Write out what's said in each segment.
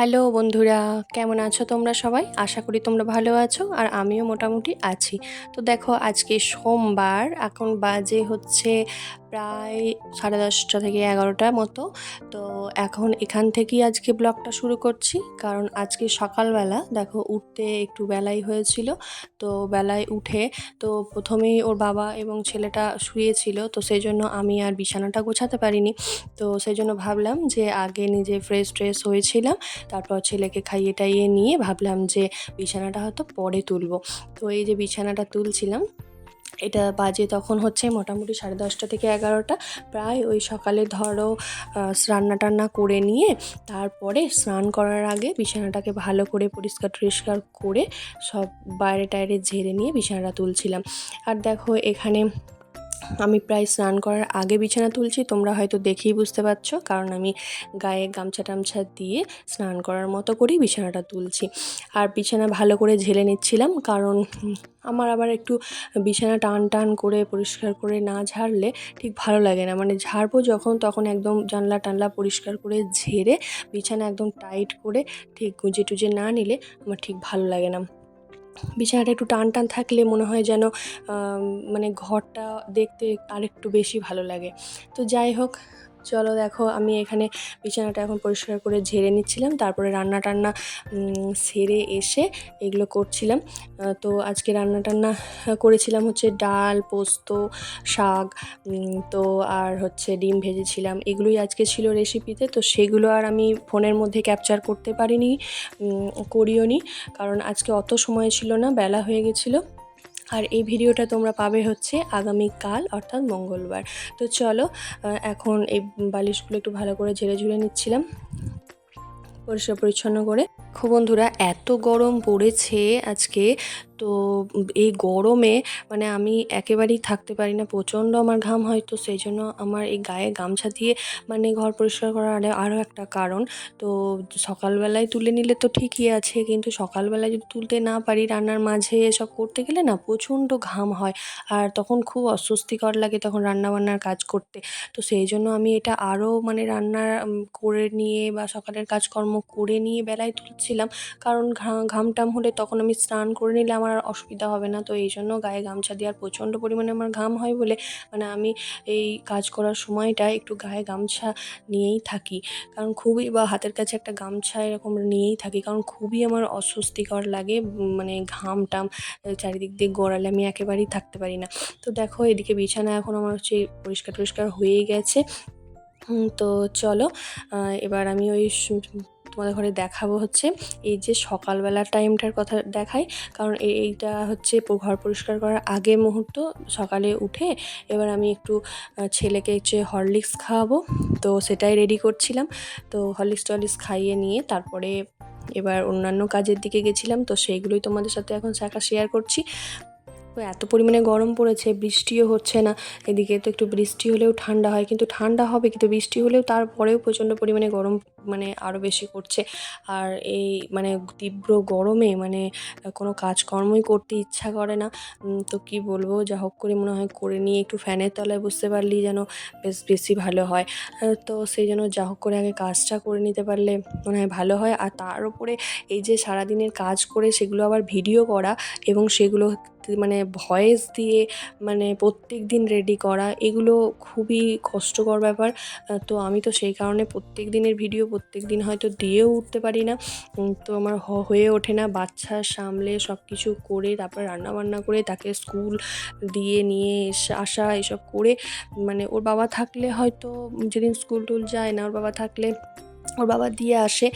Hello বন্ধুরা, কেমন আছো তোমরা সবাই? আশা করি তোমরা ভালো আছো আর আমিও মোটামুটি আছি। তো দেখো, আজকে সোমবার, এখন বাজে হচ্ছে প্রায় সাড়ে দশটা থেকে এগারোটার মতো। তো এখন এখান থেকেই আজকে ব্লগটা শুরু করছি। কারণ আজকে সকালবেলা, দেখো, উঠতে একটু বেলাই হয়েছিল। তো বেলায় উঠে, তো প্রথমেই ওর বাবা এবং ছেলেটা শুয়েছিল। তো সেই জন্য আমি আর বিছানাটা গোছাতে পারিনি। তো সেই জন্য ভাবলাম যে আগে নিজে ফ্রেশ ট্রেশ হয়েছিলাম। তারপর ছেলেকে খাইয়ে টাইয়ে নিয়ে ভাবলাম যে বিছানাটা হয়তো পরে তুলবো। তো এই যে বিছানাটা তুলছিলাম এটা বাজে তখন হচ্ছে মোটামুটি সাড়ে দশটা থেকে এগারোটা। প্রায় ওই সকালে ধরো রান্না টান্না করে নিয়ে তারপরে স্নান করার আগে বিছানাটাকে ভালো করে পরিষ্কার টরিষ্কার করে সব বাইরে টাইরে ঝেড়ে নিয়ে বিছানাটা তুলছিলাম। আর দেখো এখানে আমি প্রায় স্নান করার আগে বিছানা তুলছি, তোমরা হয়তো দেখেই বুঝতে পারছ, কারণ আমি গায়ে গামছা টামছা দিয়ে স্নান করার মতো করেই বিছানাটা তুলছি। আর বিছানা ভালো করে ঝেলে নিচ্ছিলাম, কারণ আমার আবার একটু বিছানা টান টান করে পরিষ্কার করে না ঝাড়লে ঠিক ভালো লাগে না। মানে ঝাড়বো যখন, তখন একদম জানলা টানলা পরিষ্কার করে ঝেড়ে বিছানা একদম টাইট করে ঠিক গুঁজে টুজে না নিলে আমার ঠিক ভালো লাগে না। বিছানাটা একটু টান টান থাকলে মনে হয় যেন মানে ঘরটা দেখতে আর একটু বেশি ভালো লাগে। তো যাই হোক চলো দেখো, আমি এখানে বিছানাটা এখন পরিষ্কার করে ঝেড়ে নিচ্ছিলাম। তারপরে রান্না টান্না সেরে এসে এগুলো করছিলাম। তো আজকে রান্না টান্না করেছিলাম হচ্ছে ডাল, পোস্ত, শাক তো আর হচ্ছে ডিম ভেজেছিলাম। এগুলোই আজকে ছিল রেসিপিতে তো সেগুলো আর আমি ফোনের মধ্যে ক্যাপচার করতে পারিনি করিও নি কারণ আজকে অত সময় ছিল না, বেলা হয়ে গেছিল। আর এই ভিডিওটা তোমরা পাবে হচ্ছে আগামীকাল, অর্থাৎ মঙ্গলবার। তো চলো এখন এই বালিশগুলো একটু ভালো করে ঝেড়ে ঝুড়ে নিচ্ছিলাম। পরিষ্কার পরিচ্ছন্ন করে। খুব বন্ধুরা, এত গরম পড়েছে আজকে। তো এই গরমে মানে আমি একেবারেই থাকতে পারি না। প্রচণ্ড আমার ঘাম হয়, তো সেই জন্য আমার এই গায়ে গামছা দিয়ে মানে ঘর পরিষ্কার করার আরও একটা কারণ। তো সকালবেলায় তুলে নিলে তো ঠিকই আছে, কিন্তু সকালবেলায় যদি তুলতে না পারি রান্নার মাঝে এসব করতে গেলে না প্রচণ্ড ঘাম হয়। আর তখন খুব অস্বস্তিকর লাগে তখন রান্নাবান্নার কাজ করতে। তো সেই জন্য আমি এটা আরও মানে রান্না করে নিয়ে বা সকালের কাজকর্ম করে নিয়ে বেলায় তুলছিলাম। কারণ ঘাম টাম হলে তখন আমি স্নান করে নিলে আমার আর অসুবিধা হবে না। তো এই জন্য গায়ে গামছা দেওয়ার প্রচণ্ড পরিমাণে আমার ঘাম হয় বলে মানে আমি এই কাজ করার সময়টা একটু গায়ে গামছা নিয়েই থাকি। কারণ খুবই বা হাতের কাছে একটা গামছা এরকম নিয়েই থাকি। কারণ খুবই আমার অস্বস্তিকর লাগে মানে ঘাম টাম চারিদিক দিয়ে গড়ালে আমি একেবারেই থাকতে পারি না। তো দেখো এদিকে বিছানা এখন আমার হচ্ছে পরিষ্কার টরিষ্কার হয়েই গেছে। তো চলো এবার আমি ওই তোমাদের ঘরে দেখাবো হচ্ছে এই যে সকালবেলার টাইমটার কথা দেখাই। কারণ এইটা হচ্ছে ঘর পরিষ্কার করার আগে মুহূর্ত, সকালে উঠে এবার আমি একটু ছেলেকে হচ্ছে হরলিক্স খাওয়াবো। তো সেটাই রেডি করছিলাম। তো হরলিক্স টরলিক্স খাইয়ে নিয়ে তারপরে এবার অন্যান্য কাজের দিকে গেছিলাম। তো সেইগুলোই তোমাদের সাথে এখন শাখা শেয়ার করছি। এত পরিমাণে গরম পড়েছে, বৃষ্টিও হচ্ছে না। এদিকে তো একটু বৃষ্টি হলেও ঠান্ডা হয়, কিন্তু ঠান্ডা হবে, কিন্তু বৃষ্টি হলেও তারপরেও প্রচণ্ড পরিমাণে গরম মানে আরও বেশি করছে। আর এই মানে তীব্র গরমে মানে কোনো কাজকর্মই করতে ইচ্ছা করে না। তো কি বলব? যা হোক করে মনে হয় করে নিয়ে একটু ফ্যানের তলায় বুঝতে পারলি যেন বেশ বেশি ভালো হয়। তো সেই জন্য যা হোক করে আগে কাজটা করে নিতে পারলে মনে হয় ভালো হয়। আর তার উপরে এই যে সারাদিনের কাজ করে সেগুলো আবার ভিডিও করা এবং সেগুলো মানে ভয়েস দিয়ে মানে প্রত্যেক দিন রেডি করা, এগুলো খুবই কষ্টকর ব্যাপার। তো আমি তো সেই কারণে প্রত্যেক দিনের ভিডিও প্রত্যেক দিন হয়তো দিয়েও উঠতে পারি না। তো আমার হয়ে ওঠে না। বাচ্চা সামলে সব কিছু করে, তারপর রান্নাবান্না করে, তাকে স্কুল দিয়ে নিয়ে এসে, আসা, এসব করে মানে ওর বাবা থাকলে হয়তো যেদিন স্কুল টুল যায় না, ওর বাবা থাকলে ওর বাবা দিয়ে আসে।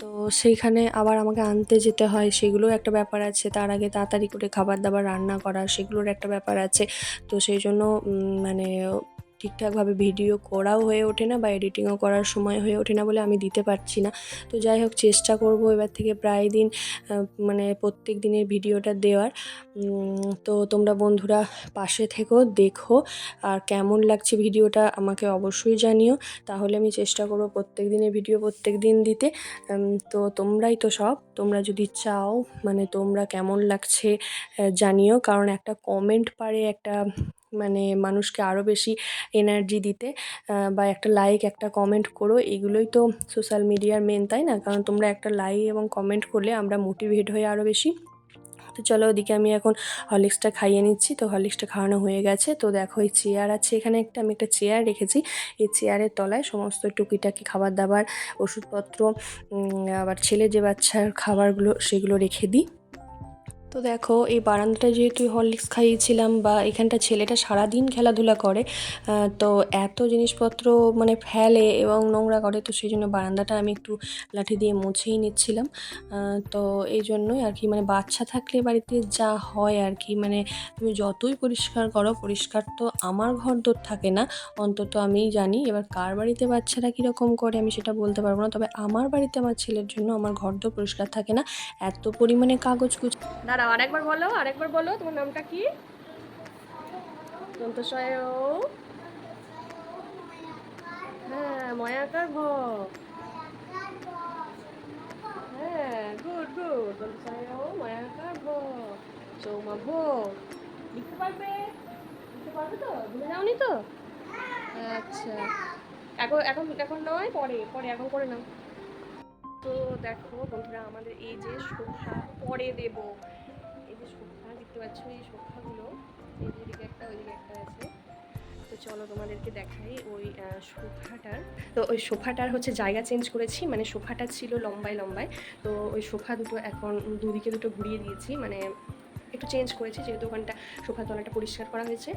তো সেইখানে আবার আমাকে আনতে যেতে হয়। সেগুলোও একটা ব্যাপার আছে। তার আগে তাড়াতাড়ি করে খাবার দাবার রান্না করা, সেগুলোর একটা ব্যাপার আছে। তো সেই জন্য মানে ঠিকঠাকভাবে ভিডিও করাও হয়ে ওঠে না বা এডিটিংও করার সময় হয়ে ওঠে না বলে আমি দিতে পারছি না। তো যাই হোক, চেষ্টা করব এবার থেকে প্রায় দিন মানে প্রত্যেক দিনের ভিডিওটা দেওয়ার। তো তোমরা বন্ধুরা পাশে থেকো, দেখো আর কেমন লাগছে ভিডিওটা আমাকে অবশ্যই জানিও। তাহলে আমি চেষ্টা করব প্রত্যেক দিনের ভিডিও প্রত্যেক দিন দিতে। তো তোমরাই তো সব, তোমরা যদি চাও মানে তোমরা কেমন লাগছে জানিও। কারণ একটা কমেন্ট পারে, একটা মানে মানুষকে আরও বেশি এনার্জি দিতে বা একটা লাইক একটা কমেন্ট করো, এগুলোই তো সোশ্যাল মিডিয়ার মেন তাই না? কারণ তোমরা একটা লাইক এবং কমেন্ট করলে আমরা মোটিভেট হয়ে আরও বেশি। তো চলো ওদিকে আমি এখন হরলিক্সটা খাইয়ে নিচ্ছি। তো হরলিক্সটা খাওয়ানো হয়ে গেছে। তো দেখো এই চেয়ার আছে এখানে একটা, আমি একটা চেয়ার রেখেছি। এই চেয়ারের তলায় সমস্ত টুকিটাকি খাবার দাবার, ওষুধপত্র আবার ছেলে যে বাচ্চার খাবারগুলো সেগুলো রেখে দিই। তো দেখো, এই বারান্দাটা যেহেতু হরলিক্স খাইয়েছিলাম বা এখানটা ছেলেটা সারাদিন খেলাধুলা করে তো এত জিনিসপত্র মানে ফেলে এবং নোংরা করে, তো সেই জন্য বারান্দাটা আমি একটু লাঠি দিয়ে মুছেই নিচ্ছিলাম। তো এই জন্যই আর কি মানে বাচ্চা থাকলে বাড়িতে যা হয় আর কি মানে তুমি যতই পরিষ্কার করো, পরিষ্কার তো আমার ঘর দোর থাকে না, অন্তত আমিই জানি। এবার কার বাড়িতে বাচ্চারা কীরকম করে আমি সেটা বলতে পারব না, তবে আমার বাড়িতে আমার ছেলের জন্য আমার ঘর দোর পরিষ্কার থাকে না, এত পরিমাণে কাগজ কুচ দাঁড়াও, আরেকবার বলো আরেকবার বলো, তোমার নামটা কি? দন্তস্বয় হ্যাঁ ময়াকার ভ হ্যাঁ লিখতে পারবে? লিখতে পারবে তো? তো? আচ্ছা। এখন এখন এখন নয়, পরে পরে, এখন নাও। তো দেখো বন্ধুরা, আমাদের এই যে সোফা পরে দেব। এই যে সোফা দেখতে পাচ্ছ এই সোফাগুলো এই একটা, ওইদিকে একটা আছে। তো চলো তোমাদেরকে দেখাই ওই সোফাটার তো ওই সোফাটার হচ্ছে জায়গা চেঞ্জ করেছি মানে সোফাটা ছিল লম্বায় লম্বায়। তো ওই সোফা দুটো এখন দুদিকে দুটো ঘুরিয়ে দিয়েছি মানে একটু চেঞ্জ করেছি, যেহেতু ওখানটা সোফার তলাটা পরিষ্কার করা হয়েছে।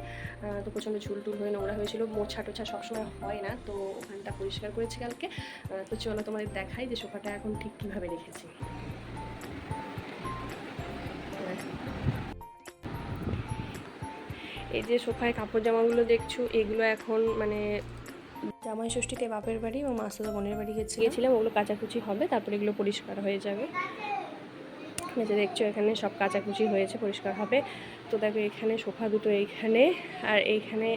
তো প্রচণ্ড ঝুল টুল হয়ে নোংরা হয়েছিল, মোছা টোছা সবসময় হয় না, তো ওখানটা পরিষ্কার করেছি কালকে। তো চলো তোমাদের দেখাই যে সোফাটা এখন ঠিক কীভাবে রেখেছি। এই যে সোফায় কাপড় জামাগুলো দেখছ এগুলো এখন মানে জামাই ষষ্ঠীতে বাপের বাড়ি এবং মাসুদা বোনের বাড়ি গেছি গেছিলাম ওগুলো কাচাকুচি হবে তারপরে এগুলো পরিষ্কার হয়ে যাবে। যে দেখছ এখানে সব কাচাকুচি হয়েছে পরিষ্কার হবে। তো দেখো এখানে সোফা দুটো এইখানে আর এইখানে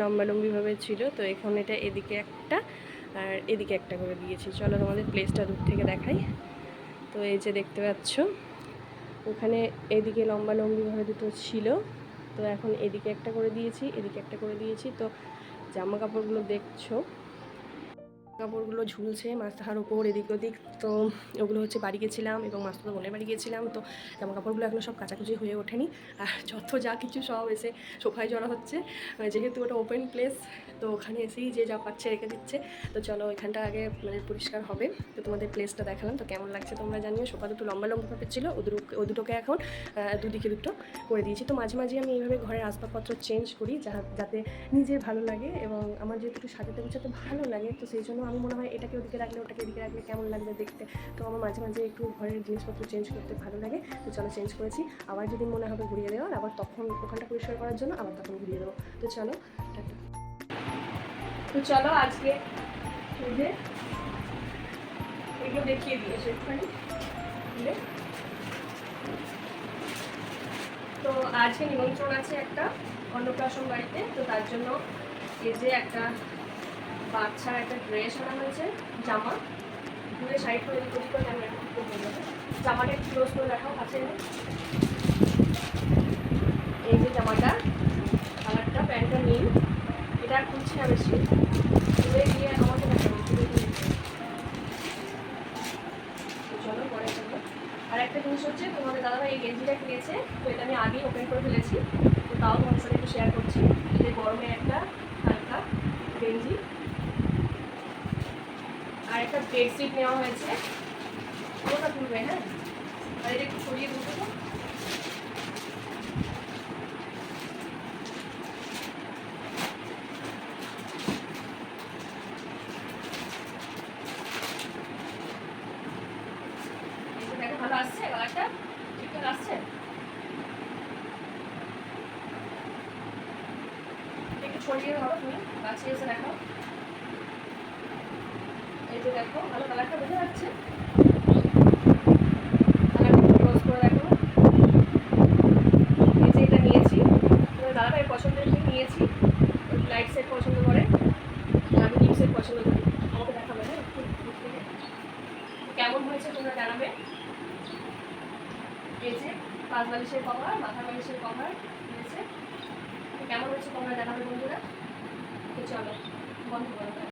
লম্বালম্বিভাবে ছিল। তো এখন এটা এদিকে একটা আর এদিকে একটা করে দিয়েছি। চলো তোমাদের প্লেসটা দূর থেকে দেখাই। তো এই যে দেখতে পাচ্ছ ওখানে এদিকে লম্বা লম্বিভাবে দুটো ছিল। তো এখন এদিকে একটা করে দিয়েছি এদিকে একটা করে দিয়েছি। তো জামা কাপড়গুলো দেখছ? কাপড়গুলো ঝুলছে মাছ মাথার ওপর এদিক ওদিক। তো ওগুলো হচ্ছে বাড়ি গেছিলাম এবং মাস্তুতো বোনের বাড়ি গেছিলাম। তো জামা কাপড়গুলো এখনও সব কাচাকুচি হয়ে ওঠেনি। আর যত যা কিছু সব এসে সোফায় জড়া হচ্ছে। যেহেতু ওটা ওপেন প্লেস তো ওখানে এসেই যে যা পাচ্ছে রেখে দিচ্ছে। তো চলো এখানটা আগে মানে পরিষ্কার হবে। তো তোমাদের প্লেসটা দেখালাম। তো কেমন লাগছে তোমরা জানিও। সোফা দুটো লম্বা লম্বাভাবে ছিল, ও ও দুটোকে এখন দুদিকে দুটো করে দিয়েছি। তো মাঝে মাঝে আমি এইভাবে ঘরের আসবাবপত্র চেঞ্জ করি যাতে নিজের ভালো লাগে এবং আমার যেহেতু সাজাতে গুছাতে ভালো লাগে, তো সেই জন্য আমি মনে হয় এটাকে ওদিকে রাখলে, ওটাকে এদিকে রাখলে কেমন লাগবে দেখতে? তো আমার মাঝে মাঝে একটু ঘরের জিনিসপত্র চেঞ্জ করতে ভালো লাগে। তো চলো চেঞ্জ করেছি। আবার যদি মনে হবে ঘুরিয়ে দেওয়ার, আবার তখন ওখানটা পরিষ্কার করার জন্য আবার তখন ঘুরিয়ে দেবো। তো চলো। তো চলো আজকে এগুলো দেখিয়ে দিয়েছে একটুখানি? তো আজকে নিমন্ত্রণ আছে একটা অন্নপ্রাশন বাড়িতে। তো তার জন্য এই যে একটা বাচ্চার একটা ড্রেস আনা হয়েছে, জামা। দূরে সাইড করে তৈরি করে আমি জামাটা একটু ক্লোজ করে দেখাও, কাছে। এই যে জামাটা কালারটা প্যান্টটা নীল। এটা খুলছি না বেশি দূরে গিয়ে আমাকে দেখাবো দূরে গিয়ে। তো চলো পরে যাব আর একটা জিনিস হচ্ছে তোমাদের দাদাভাই এই গেঞ্জিটা কিনেছে তো এটা আমি আগেই ওপেন করে ফেলেছি তো তাও তোমাদের সাথে একটু শেয়ার করছি যে গরমে একটা হালকা গেঞ্জি আর একটা বেডশিট নেওয়া হয়েছে। ওটা তুলবে হ্যাঁ? আর এটা একটু সরিয়ে তুলতে তো ভালো আসছে কালারটা? ঠিকঠাক আসছে? একটু ছড়িয়ে ধরো তুমি। কাছে এসে দেখো। যে দেখো, ভালো কালারটা বোঝা যাচ্ছে। কালারটা একটু করে নিয়েছি দাদাভাই লাইট সেট পছন্দ করে আমি ডিপ সেট পছন্দ আমাকে দেখাবে হ্যাঁ? একটু কেমন হয়েছে তোমরা জানাবে? এই যে পাঁচ কভার, মাথা বালিশের কভার নিয়েছে। কেমন হয়েছে তোমরা জানাবে বন্ধুরা? চলো, বন্ধ করো